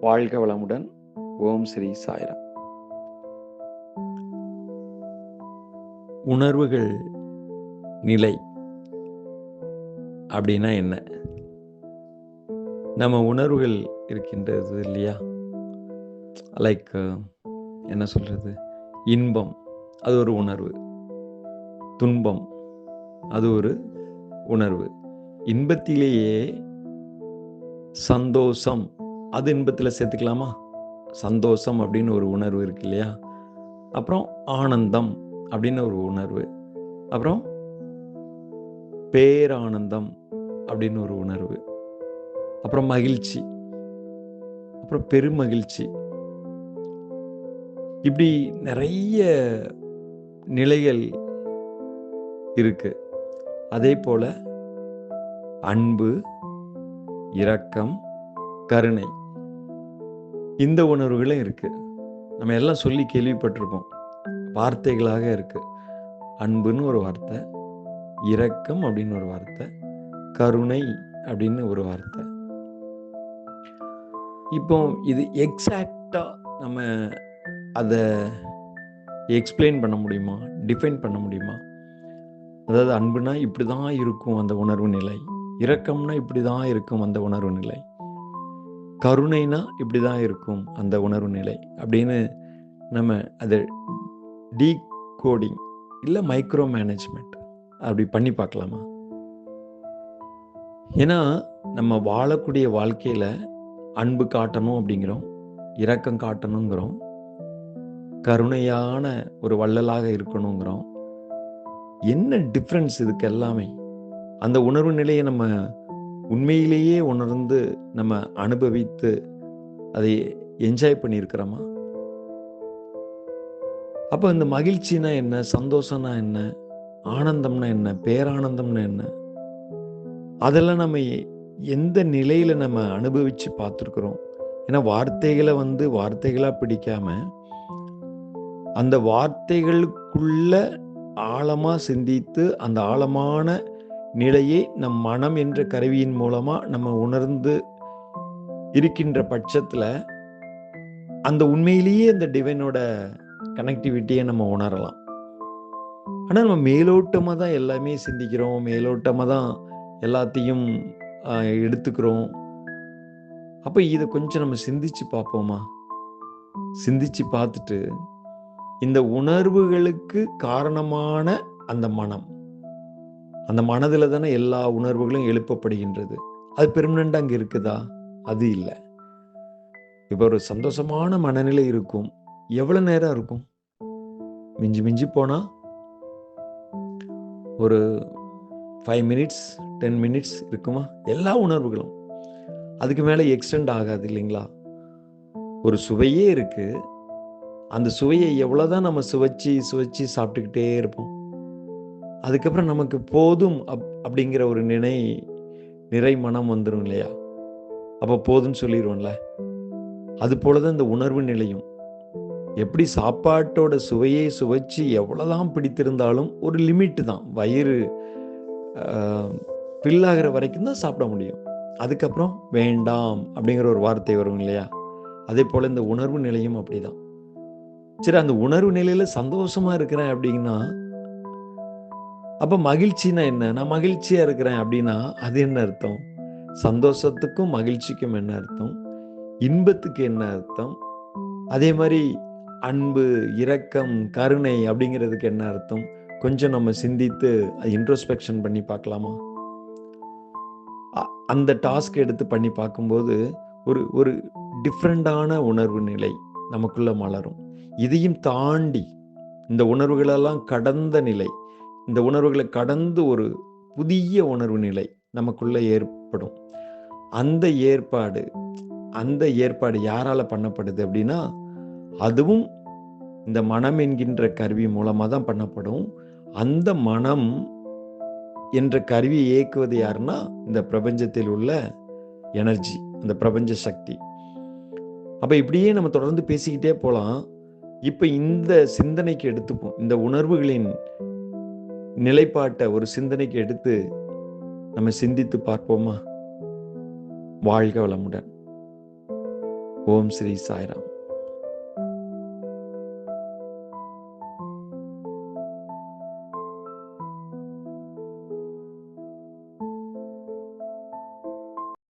வாழ்க வளமுடன். ஓம் ஸ்ரீ சாய்ராம் உணர்வுகள் நிலை அப்படின்னா என்ன? நம்ம உணர்வுகள் இருக்கின்றது இல்லையா? லைக் என்ன சொல்றது? இன்பம் அது ஒரு உணர்வு. துன்பம் அது ஒரு உணர்வு. இன்பத்திலேயே சந்தோஷம் அது இன்பத்தில் சேர்த்துக்கலாமா? சந்தோஷம் அப்படின்னு ஒரு உணர்வு இருக்கு இல்லையா? அப்புறம் ஆனந்தம் அப்படின்னு ஒரு உணர்வு. அப்புறம் பேரானந்தம் அப்படின்னு ஒரு உணர்வு. அப்புறம் மகிழ்ச்சி. அப்புறம் பெருமகிழ்ச்சி. இப்படி நிறைய நிலைகள் இருக்கு. அதே போல அன்பு இரக்கம் கருணை. இந்த உணர்வுகளும் இருக்குது நம்ம எல்லாம் சொல்லி கேள்விப்பட்டிருக்கோம் வார்த்தைகளாக இருக்குது அன்புன்னு ஒரு வார்த்தை இரக்கம் அப்படின்னு ஒரு வார்த்தை கருணை அப்படின்னு ஒரு வார்த்தை. இப்போ இது எக்ஸாக்டாக நம்ம அதை எக்ஸ்பிளைன் பண்ண முடியுமா? டிஃபைன் பண்ண முடியுமா? அதாவது அன்புனா இப்படி தான் இருக்கும் அந்த உணர்வு நிலை. இரக்கம்னா இப்படி தான் இருக்கும் அந்த உணர்வு நிலை. கருணைனா இப்படி தான் இருக்கும் அந்த உணர்வு நிலை அப்படின்னு நம்ம அதை டீ கோடிங் இல்லை மைக்ரோ மேனேஜ்மெண்ட் அப்படி பண்ணி பார்க்கலாமா? ஏன்னா நம்ம வாழக்கூடிய வாழ்க்கையில் அன்பு காட்டணும் அப்படிங்கிறோம் இரக்கம் காட்டணுங்கிறோம் கருணையான ஒரு வள்ளலாக இருக்கணுங்கிறோம். என்ன டிஃப்ரென்ஸ் இதுக்கு எல்லாமே? அந்த உணர்வு நிலையை நம்ம உண்மையிலேயே உணர்ந்து நம்ம அனுபவித்து அதை என்ஜாய் பண்ணியிருக்கிறோமா? அப்போ இந்த மகிழ்ச்சினா என்ன? சந்தோஷம்னா என்ன? ஆனந்தம்னா என்ன? பேரானந்தம்னா என்ன? அதெல்லாம் நம்ம எந்த நிலையில் நம்ம அனுபவித்து பார்த்துருக்குறோம்? ஏன்னா வார்த்தைகளை வந்து வார்த்தைகளாக பிடிக்காம அந்த வார்த்தைகளுக்குள்ள ஆழமாக சிந்தித்து அந்த ஆழமான நிலையை நம் மனம் என்ற கருவியின் மூலமாக நம்ம உணர்ந்து இருக்கின்ற பட்சத்தில் அந்த உண்மையிலேயே அந்த டிவைனோட கனெக்டிவிட்டியை நம்ம உணரலாம். ஆனால் நம்ம மேலோட்டமாக தான் எல்லாமே சிந்திக்கிறோம் மேலோட்டமாக தான் எல்லாத்தையும் எடுத்துக்கிறோம். அப்போ இதை கொஞ்சம் நம்ம சிந்திச்சு பார்ப்போமா? சிந்திச்சு பார்த்துட்டு இந்த உணர்வுகளுக்கு காரணமான அந்த மனம். அந்த மனதில் தானே எல்லா உணர்வுகளும் எழுப்பப்படுகின்றது. அது பெர்மனண்ட் அங்கே இருக்குதா? அது இல்லை. இப்போ ஒரு சந்தோஷமான மனநிலை இருக்கும். எவ்வளோ நேரம் இருக்கும்? மிஞ்சி மிஞ்சி போனால் ஒரு ஃபைவ் மினிட்ஸ் டென் மினிட்ஸ் இருக்குமா? எல்லா உணர்வுகளும். அதுக்கு மேலே எக்ஸ்டெண்ட் ஆகாது இல்லைங்களா? ஒரு சுவையே இருக்குது அந்த சுவையை எவ்வளோதான் நம்ம சுவைச்சி சுவைச்சி சாப்பிட்டுக்கிட்டே இருப்போம். அதுக்கப்புறம் நமக்கு போதும் அப் அப்படிங்கிற ஒரு நினை நிறை மனம் வந்துடும் இல்லையா? அப்போ போதும்னு சொல்லிடுவோம்ல அது போலதான் இந்த உணர்வு நிலையும். எப்படி சாப்பாட்டோட சுவையை சுவைச்சு எவ்வளோதான் பிடித்திருந்தாலும் ஒரு லிமிட்டு தான். வயிறு ஃபில்லாகிற வரைக்கும் தான் சாப்பிட முடியும். அதுக்கப்புறம் வேண்டாம் அப்படிங்கிற ஒரு வார்த்தை வரும் இல்லையா? அதே போல் இந்த உணர்வு நிலையும் அப்படிதான். சரி அந்த உணர்வு நிலையில் சந்தோஷமாக இருக்கிறேன் அப்படின்னா அப்ப மகிழ்ச்சினா என்ன? நான் மகிழ்ச்சியா இருக்கிறேன் அப்படின்னா அது என்ன அர்த்தம்? சந்தோஷத்துக்கும் மகிழ்ச்சிக்கும் என்ன அர்த்தம்? இன்பத்துக்கு என்ன அர்த்தம்? அதே மாதிரி அன்பு இரக்கம் கருணை அப்படிங்கிறதுக்கு என்ன அர்த்தம்? கொஞ்சம் நம்ம சிந்தித்து இன்ட்ரோஸ்பெக்ஷன் பண்ணி பார்க்கலாமா? அந்த டாஸ்க் எடுத்து பண்ணி பார்க்கும்போது ஒரு ஒரு டிஃப்ரெண்டான உணர்வு நிலை நமக்குள்ள மலரும். இதையும் தாண்டி இந்த உணர்வுகளெல்லாம் கடந்த நிலை இந்த உணர்வுகளை கடந்து ஒரு புதிய உணர்வு நிலை நமக்குள்ளே ஏற்படும். அந்த ஏற்பாடு அந்த ஏற்பாடு யாரால் பண்ணப்படுது அப்படின்னா அதுவும் இந்த மனம் என்கின்ற கருவி மூலமாக தான் பண்ணப்படும். அந்த மனம் என்ற கருவியை இயக்குவது யாருன்னா இந்த பிரபஞ்சத்தில் உள்ள எனர்ஜி அந்த பிரபஞ்ச சக்தி. அப்போ இப்படியே நம்ம தொடர்ந்து பேசிக்கிட்டே போகலாம் இப்போ இந்த சிந்தனைக்கு எடுத்துப்போம். இந்த உணர்வுகளின் நிலைப்பாட்டை ஒரு சிந்தனைக்கு எடுத்து நம்ம சிந்தித்து பார்ப்போமா? வாழ்க வளமுடன். ஓம் ஸ்ரீ சாய்ராம்.